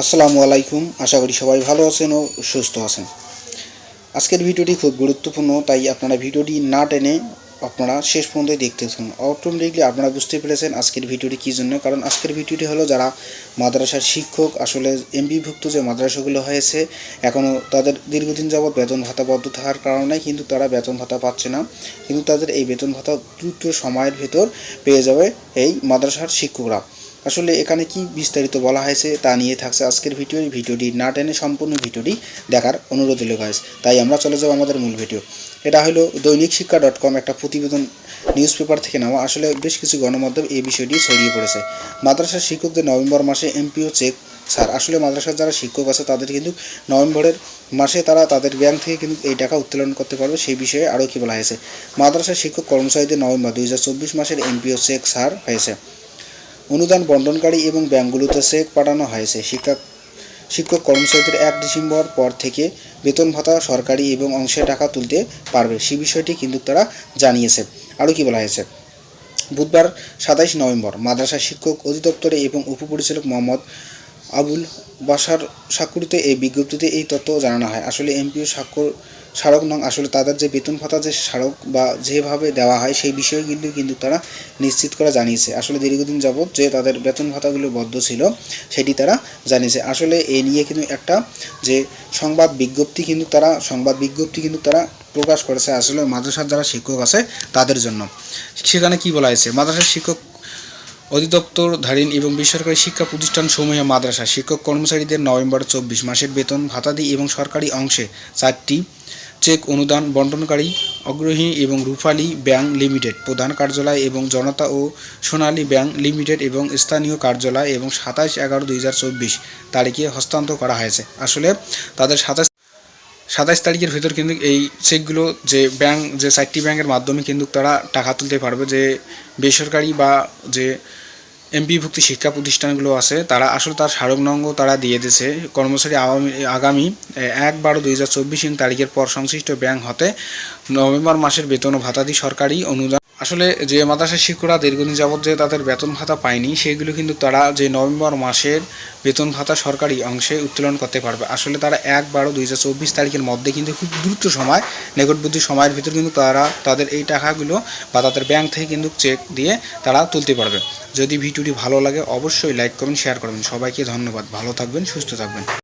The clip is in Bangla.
আসসালামু আলাইকুম, আশা করি সবাই ভালো আছেন ও সুস্থ আছেন। আজকের ভিডিওটি খুব গুরুত্বপূর্ণ, তাই আপনারা ভিডিওটি না টেনে আপনারা শেষ পর্যন্ত দেখতে থাকুন। অটোমেটিকলি আপনারা বুঝতে পেরেছেন আজকের ভিডিওটি কী জন্য, কারণ আজকের ভিডিওটি হলো যারা মাদ্রাসার শিক্ষক, আসলে এমবিভুক্ত যে মাদ্রাসাগুলো হয়েছে এখনও তাদের দীর্ঘদিন যাবৎ বেতন ভাতা বদ্ধ থাকার কারণে কিন্তু তারা বেতন ভাতা পাচ্ছে না, কিন্তু তাদের এই বেতন ভাতা দ্রুত সময়ের ভেতর পেয়ে যাবে এই মাদ্রাসার শিক্ষকরা। আসলে এখানে কি বিস্তারিত বলা হয়েছে তা নিয়ে থাকছে আজকের ভিডিও। ভিডিওটি না টেনে সম্পূর্ণ ভিডিওটি দেখার অনুরোধ লেখা হয়েছে তাই আমরা চলে যাব আমাদের মূল ভিডিও। এটা হলো দৈনিক শিক্ষা ডট কম একটা প্রতিবেদন নিউজ পেপার থেকে নেওয়া। আসলে বেশ কিছু গণমাধ্যম এই বিষয়টি ছড়িয়ে পড়েছে। মাদ্রাসার শিক্ষকদের নভেম্বর মাসে এমপিও চেক স্যার, আসলে মাদ্রাসার যারা শিক্ষক আছে, তাদের কিন্তু নভেম্বরের মাসে তারা তাদের ব্যাংক থেকে কিন্তু এই টাকা উত্তোলন করতে পারবে। সেই বিষয়ে আরও কি বলা হয়েছে? মাদ্রাসার শিক্ষক কর্মচারীদের নভেম্বর দুই হাজার চব্বিশ মাসের এমপিও চেক স্যার, হয়েছে। অনুদান বন্টনকারী এবং ব্যাংকগুলোতে চেক পাঠানো হয়েছে। শিক্ষা শিক্ষক কর্মচারীদের এক ডিসেম্বর পর থেকে বেতন ভাতা সরকারি এবং অংশে টাকা তুলতে পারবে। সে বিষয়টি কিন্তু তারা জানিয়েছে। আরও কি বলা হয়েছে? বুধবার সাতাইশ নভেম্বর মাদ্রাসা শিক্ষক অধিদপ্তরে এবং উপপরিচালক মোহাম্মদ আবুল বাসার স্বাক্ষরিত এই বিজ্ঞপ্তিতে এই তথ্য জানানো হয়। আসলে এমপিও স্বাক্ষর স্মারক নং আসলে তাদের যে বেতন ভাতা, যে স্মারক বা যেভাবে দেওয়া হয় সেই বিষয়ে কিন্তু কিন্তু তারা নিশ্চিত করা জানিয়েছে। আসলে দীর্ঘদিন যাবৎ যে তাদের বেতন ভাতাগুলো বদ্ধ ছিল, সেটি তারা জানিয়েছে। আসলে এ নিয়ে কিন্তু একটা যে সংবাদ বিজ্ঞপ্তি কিন্তু তারা, সংবাদ বিজ্ঞপ্তি কিন্তু তারা প্রকাশ করেছে। আসলে মাদ্রাসার যারা শিক্ষক আছে, তাদের জন্য। সেখানে কি বলা হয়েছে? মাদ্রাসার শিক্ষক অধিদপ্তরধারীন এবং বেসরকারি শিক্ষা প্রতিষ্ঠান সমূহে মাদ্রাসা শিক্ষক কর্মচারীদের নভেম্বর চব্বিশ মাসের বেতন, ভাতাদি এবং সরকারি অংশে চারটি চেক অনুদান বন্টনকারী, অগ্রহী এবং রূপালী ব্যাংক লিমিটেড প্রধান কার্যালয় এবং জনতা ও সোনালী ব্যাংক লিমিটেড এবং স্থানীয় কার্যালয় এবং সাতাশ এগারো দুই হাজার চব্বিশ তারিখে হস্তান্তর করা হয়েছে। আসলে তাদের সাতাশ সাতাশ তারিখের ভেতর কিন্তু এই চেকগুলো যে ব্যাংক যে চারটি ব্যাংকের মাধ্যমে কিন্তু তারা টাকা তুলতে পারবে যে বেসরকারি বা যে এমপিভুক্ত শিক্ষা প্রতিষ্ঠানগুলো আছে, তারা আসলে তার স্মারক নঙ্গ তারা দিয়ে দিয়েছে। কর্মচারী আগামী আগামী এক বারো দুই হাজার চব্বিশ তারিখের পর সংশ্লিষ্ট ব্যাংক হতে নভেম্বর মাসের বেতন ও ভাতাদি সরকারি অনুদান। আসলে যে মাদ্রাসার শিক্ষকরা দীর্ঘদিন যাবৎ যে তাদের বেতন ভাতা পায়নি সেগুলো কিন্তু তারা যে নভেম্বর মাসের বেতন ভাতা সরকারি অংশে উত্তোলন করতে পারবে। আসলে তারা এক বারো দুই হাজার চব্বিশ তারিখের মধ্যে কিন্তু খুব দ্রুত সময়, নিকটবর্তী সময়ের ভিতর কিন্তু তারা তাদের এই টাকাগুলো বা তাদের ব্যাংক থেকে কিন্তু চেক দিয়ে তারা তুলতে পারবে। যদি ভিডিওটি ভালো লাগে, অবশ্যই লাইক করবেন শেয়ার করবেন। সবাইকে ধন্যবাদ। ভালো থাকবেন, সুস্থ থাকবেন।